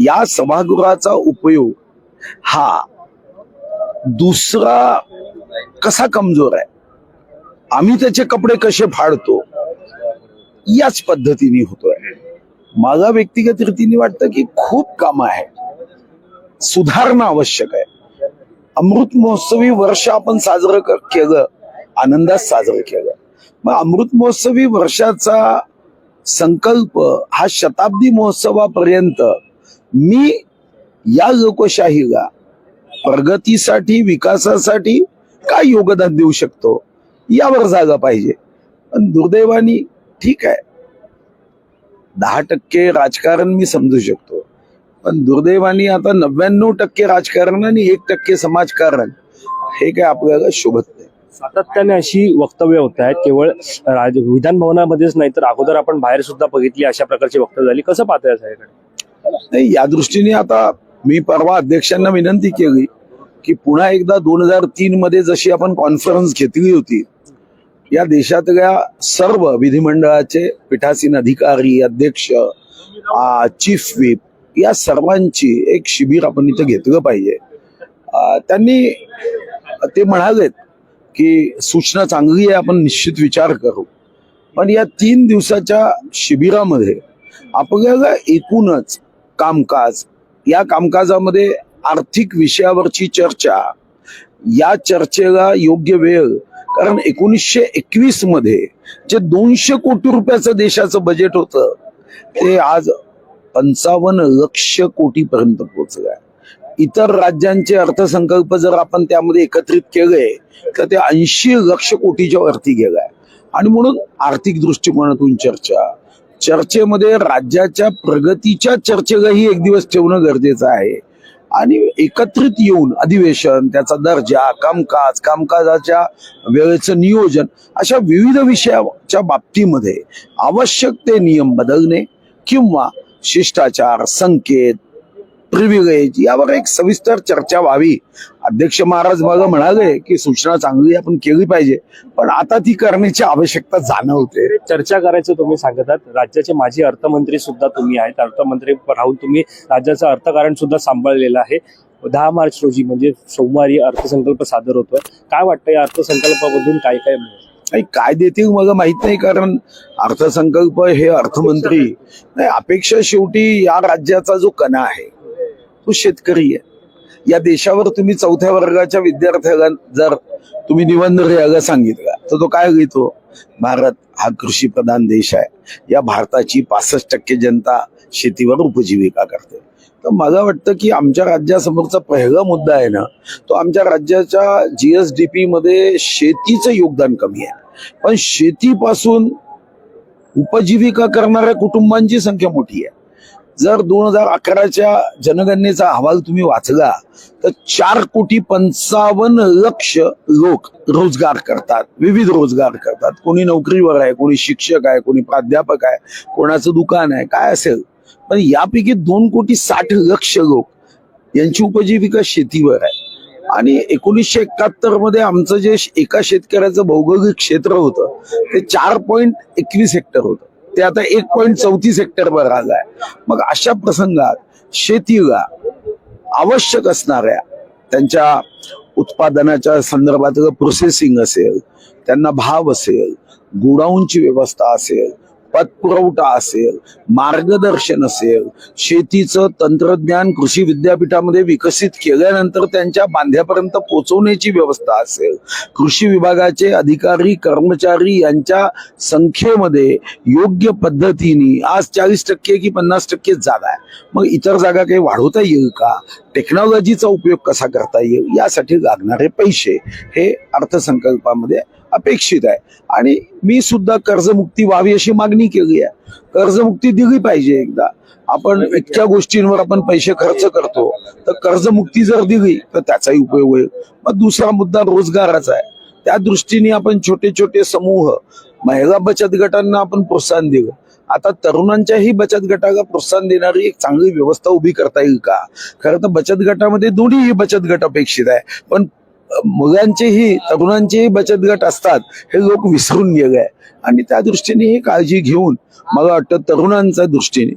या सभागृहाचा उपयोग हा दुसरा कसा कमजोर आहे? आम्ही त्याचे कपडे कसे फाडतो? याच पद्धतीने होतोय. माझा व्यक्तिगत रीतीने वाटतं की खूप काम आहे सुधारणा आवश्यक आहे. अमृत महोत्सवी वर्ष आपण साजरं क- केलं आनंदात साजरं केलं. मग अमृत महोत्सवी वर्षाचा संकल्प हा शताब्दी महोत्सवापर्यंत मी या लोकशाहीला प्रगतीसाठी विकासासाठी काय योगदान देऊ शकतो? यावर जागा पाहिजे. पण दुर्दैवानी ठीक आहे. दहा टक्के राजकारण मी समजू शकतो. पण दुर्दैवानी आता नव्याण्णव टक्के राजकारण आणि एक टक्के समाजकारण हे काय आपल्याला शोभत नाही. सातत्याने अशी वक्तव्य होत आहेत. केवळ राज विधान भवनामध्येच नाही तर अगोदर आपण बाहेर सुद्धा बघितली अशा प्रकारची वक्तव्य झाली. कसं पाहताय याकडे नाही या दृष्टीने आता मी परवा अध्यक्षांना विनंती केली की पुन्हा एकदा दोन हजार तीन मध्ये जशी आपण कॉन्फरन्स घेतली होती या देशातल्या सर्व विधिमंडळाचे पीठासीन अधिकारी अध्यक्ष चीफ व्हीप या सर्वांची एक शिबिर आपण इथं घेतलं पाहिजे. त्यांनी ते म्हणालेत की सूचना चांगली आहे आपण निश्चित विचार करू. पण या तीन दिवसाच्या शिबिरामध्ये आपल्याला एकूणच कामकाज. या कामकाजामध्ये आर्थिक विषयावरची चर्चा. या चर्चेला योग्य वेळ. कारण एकोणीसशे एकवीसमध्ये जे दोनशे कोटी रुपयाचं देशाचं बजेट होतं ते आज पंचावन्न लक्ष कोटीपर्यंत पोहोचलंय इतर राज्यांचे अर्थसंकल्प जर आपण त्यामध्ये एकत्रित केले तर ते ऐंशी लक्ष कोटीच्या वरती गेलाय आणि म्हणून आर्थिक दृष्टिकोनातून चर्चा. चर्चेमध्ये राज्याच्या प्रगतीच्या चर्चेलाही एक दिवस ठेवणं गरजेचं आहे. आणि एकत्रित येऊन अधिवेशन त्याचा दर्जा कामकाज कामकाजाच्या वेळेचं नियोजन अशा विविध विषयाच्या बाबतीमध्ये आवश्यक ते नियम बदलणे किंवा शिष्टाचार संकेत प्रिव्हिलेज यावर एक सविस्तर चर्चा व्हावी. अध्यक्ष महाराज मला म्हणाले की सूचना चांगली आपण केली पाहिजे. पण आता ती करण्याची आवश्यकता जाणवते. चर्चा करायचं तुम्ही सांगतात. राज्याचे माजी अर्थमंत्री सुद्धा तुम्ही आहेत. अर्थमंत्री राहून तुम्ही राज्याचं अर्थकारण सुद्धा सांभाळलेलं आहे. दहा मार्च रोजी म्हणजे सोमवारी अर्थसंकल्प सादर होतोय. काय वाटतं या अर्थसंकल्पामधून काय काय मिळेल? नाही काय देतील मला माहीत नाही कारण अर्थसंकल्प हे अर्थमंत्री. नाही अपेक्षा शेवटी या राज्याचा जो कणा आहे तो शेतकरी आहे. या देशावर तुम्ही चौथ्या वर्गाच्या विद्यार्थ्याला जर तुम्ही निबंध लिहायला सांगितला तर तो काय लिहितो भारत हा कृषी प्रधान देश आहे. या भारताची पासष्ट टक्के जनता शेतीवर उपजीविका करते. तर मला वाटतं की आमच्या राज्यासमोरचा पहिला मुद्दा आहे ना तो आमच्या राज्याच्या जीएसडीपी मध्ये शेतीचं योगदान कमी आहे. पण शेतीपासून उपजीविका करणाऱ्या कुटुंबांची संख्या मोठी आहे. जर दोन हजार अकराच्या जनगणनेचा अहवाल तुम्ही वाचला तर चार कोटी पंचावन्न लक्ष लोक रोजगार करतात विविध रोजगार करतात. कोणी नोकरीवर आहे कोणी शिक्षक आहे कोणी प्राध्यापक आहे कोणाचं दुकान आहे काय असेल? पण यापैकी दोन कोटी साठ लक्ष लोक यांची उपजीविका शेतीवर आहे. आणि एकोणीसशे एकाहत्तरमध्ये आमचं जे एका शेतकऱ्याचं भौगोलिक क्षेत्र होतं ते चार पॉईंट एकवीस हेक्टर होतं. ते आता एक पॉईंट चौतीस हेक्टरवर आलं आहे मग अशा प्रसंगात शेतीला आवश्यक असणाऱ्या त्यांच्या उत्पादनाच्या संदर्भात प्रोसेसिंग असेल त्यांना भाव असेल गोडाऊनची व्यवस्था असेल पतपुरवठा असेल मार्गदर्शन असेल शेतीचं तंत्रज्ञान कृषी विद्यापीठामध्ये विकसित केल्यानंतर त्यांच्या बांध्यापर्यंत पोहोचवण्याची व्यवस्था असेल कृषी विभागाचे अधिकारी कर्मचारी यांच्या संख्येमध्ये योग्य पद्धतीने आज चाळीस टक्के की पन्नास टक्के जागा आहे. मग इतर जागा काही वाढवता येईल का? टेक्नॉलॉजीचा उपयोग कसा करता येईल? यासाठी लागणारे पैसे हे अर्थसंकल्पामध्ये अपेक्षित आहे. आणि मी सुद्धा कर्जमुक्ती व्हावी अशी मागणी केली आहे. कर्जमुक्ती दिली पाहिजे एकदा. आपण इतक्या गोष्टींवर आपण पैसे खर्च करतो तर कर्जमुक्ती जर दिली तर त्याचाही उपयोग होईल. मग दुसरा मुद्दा रोजगाराचा आहे. त्या दृष्टीने आपण छोटे छोटे समूह महिला बचत गटांना आपण प्रोत्साहन दिलं आता तरुणांच्याही बचत गटाला प्रोत्साहन देणारी एक चांगली व्यवस्था उभी करता येईल का? खरं तर बचत गटामध्ये दोन्हीही बचत गट अपेक्षित आहे. पण मुलांचेही तरुणांचेही बचत गट असतात हे लोक विसरून गेले. आहे आणि त्या दृष्टीने ही काळजी घेऊन मला वाटतं तरुणांच्या दृष्टीने.